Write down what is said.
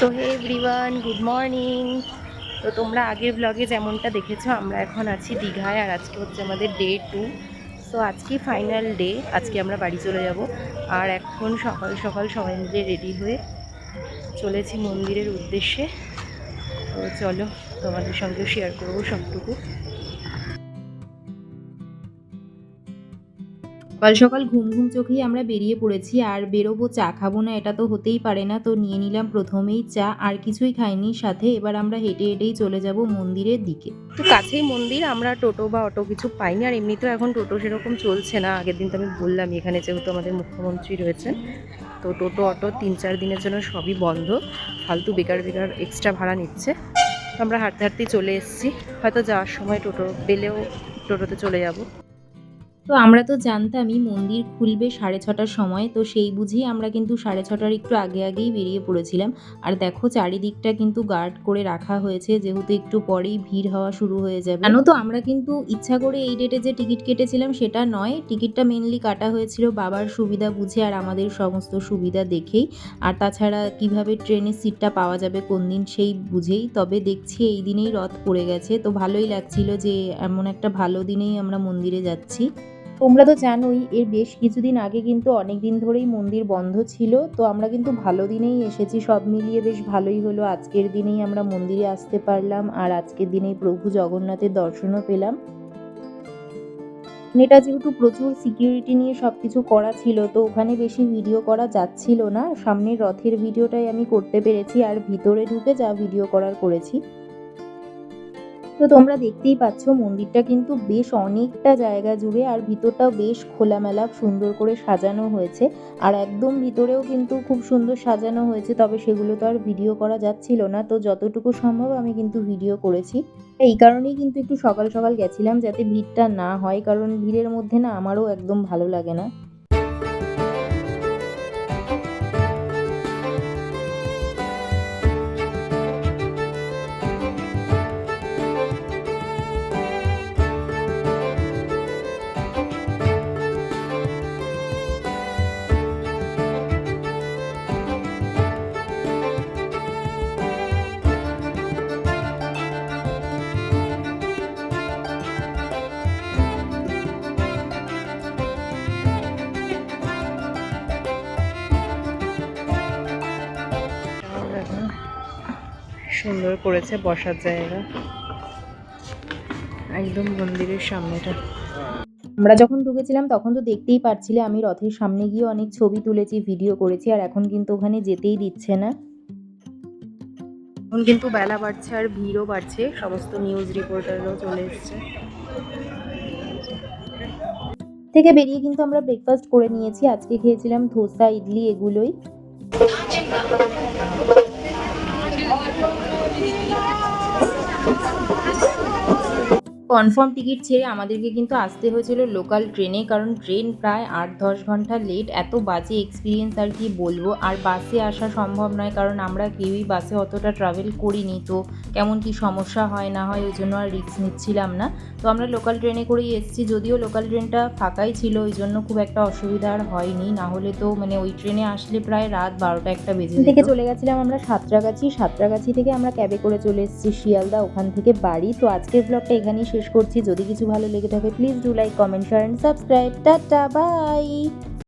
So hey everyone good morning তো তোমরা আগের ব্লগে যেমনটা দেখেছ, আমরা এখন আছি দীঘায় আর আজকে হচ্ছে আমাদের ডে টু সো আজকে ফাইনাল ডে আজকে আমরা বাড়ি চলে যাব। আর এখন সকাল সকাল সবাই মিলে রেডি হয়ে চলেছি মন্দিরের উদ্দেশ্যে। তো চলো তোমাদের সঙ্গে শেয়ার করব সবটুকু। সকাল সকাল ঘুম ঘুম চোখেই আমরা বেরিয়ে পড়েছি, আর বেরোবো, চা খাব না, এটা তো হতেই পারে না। তো নিয়ে নিলাম প্রথমেই চা, আর কিছুই খাইনি। সাথে এবার আমরা হেঁটে হেঁটেই চলে যাব মন্দিরের দিকে। তো কাছেই মন্দির, আমরা টোটো বা অটো কিছু পাইনি, আর এমনিতেও এখন টোটো সেরকম চলছে না। আগের দিন তো আমি বললাম, এখানে যেহেতু আমাদের মুখ্যমন্ত্রী রয়েছেন, তো টোটো, অটো তিন চার দিনের জন্য সবই বন্ধ। ফালতু বেকার বেকার এক্সট্রা ভাড়া নিচ্ছে। আমরা হাঁটতে হাঁটতেই চলে এসেছি। হয়তো যাওয়ার সময় টোটো, পেলেও টোটোতে চলে যাব। তো আমরা তো জানতামই মন্দির খুলবে সাড়ে ছটার সময়, তো সেই বুঝেই আমরা কিন্তু সাড়ে ছটার একটু আগে আগেই বেরিয়ে পড়েছিলাম। আর দেখো চারিদিকটা কিন্তু গার্ড করে রাখা হয়েছে, যেহেতু একটু পরেই ভিড় হওয়া শুরু হয়ে যাবে। জানো তো, আমরা কিন্তু ইচ্ছা করে এই ডেটে যে টিকিট কেটেছিলাম সেটা নয়, টিকিটটা মেনলি কাটা হয়েছিল বাবার সুবিধা বুঝে আর আমাদের সমস্ত সুবিধা দেখেই। আর তাছাড়া কীভাবে ট্রেনের সিটটা পাওয়া যাবে, কোন দিন সেই বুঝেই, তবে দেখছি এই দিনেই রথ পড়ে গেছে। তো ভালোই লাগছিল যে এমন একটা ভালো দিনেই আমরা মন্দিরে যাচ্ছি। তোমরা তো জানোই, এর বেশ কিছুদিন আগে কিন্তু অনেক দিন ধরেই মন্দির বন্ধ ছিল, তো আমরা কিন্তু ভালো দিনেই এসেছি, সব মিলিয়ে বেশ ভালোই হলো। আজকের দিনেই আমরা মন্দিরে আসতে পারলাম, আর আজকের দিনেই প্রভু জগন্নাথের দর্শনও পেলাম। এটা যেহেতু প্রচুর সিকিউরিটি নিয়ে সব কিছু করা ছিল, তো ওখানে বেশি ভিডিও করা যাচ্ছিল না। সামনের রথের ভিডিওটাই আমি করতে পেরেছি, আর ভিতরে ঢুকে যা ভিডিও করার করেছি। তো তোমরা দেখতেই পাচ্ছ, মন্দিরটা কিন্তু বেশ অনেকটা জায়গা জুড়ে আর ভিতরটাও বেশ খোলামেলা, সুন্দর করে সাজানো হয়েছে। আর একদম ভিতরেও কিন্তু খুব সুন্দর সাজানো হয়েছে, তবে সেগুলো তো আর ভিডিও করা যাচ্ছিল না। তো যতটুকু সম্ভব আমি কিন্তু ভিডিও করেছি। এই কারণেই কিন্তু একটু সকাল সকাল গেছিলাম যাতে ভিড়টা না হয়, কারণ ভিড়ের মধ্যে না আমারও একদম ভালো লাগে না। সুন্দর করেছে বসার জায়গা। একদম মন্দিরের সামনেটা। আমরা যখন ঢুকেছিলাম তখন তো দেখতেই পাচ্ছিলে আমি রথের সামনে গিয়ে অনেক ছবি তুলেছি ভিডিও করেছি আর এখন কিন্তু ওখানে যেতেই দিচ্ছে না। এখন কিন্তু বেলা বাড়ছে আর ভিড়ও বাড়ছে সমস্ত নিউজ রিপোর্টাররাও চলে এসছে। থেকে বেরিয়ে কিন্তু আমরা ব্রেকফাস্ট করে নিয়েছি আজকে খেয়েছিলাম ধোসা ইডলি এগুলোই। কনফার্ম টিকিট ছেড়ে আমাদেরকে কিন্তু আসতে হয়েছিল লোকাল ট্রেনে কারণ ট্রেন প্রায় আট দশ ঘণ্টা লেট এত বাজে এক্সপিরিয়েন্স আর কি বলব। আর বাসে আসা সম্ভব নয় কারণ আমরা কেউই বাসে অতটা ট্রাভেল করিনি তো কেমন কি সমস্যা হয় না হয় ওই জন্য আর রিস্ক নিচ্ছিলাম না। তো আমরা লোকাল ট্রেনে করেই এসেছি যদিও লোকাল ট্রেনটা ফাঁকাই ছিল ওই জন্য খুব একটা অসুবিধা আর হয়নি। না হলে তো মানে ওই ট্রেনে আসলে প্রায় রাত বারোটা একটা বেজে থেকে চলে গেছিলাম আমরা সাঁতরাগাছি। সাঁতরাগাছি থেকে আমরা ক্যাবে করে চলে এসেছি শিয়ালদা ওখান থেকে বাড়ি। তো আজকের ব্লগটা এখানেই শেষ করছি। যদি কিছু ভালো লেগে থাকে please do like comment share and subscribe tata bye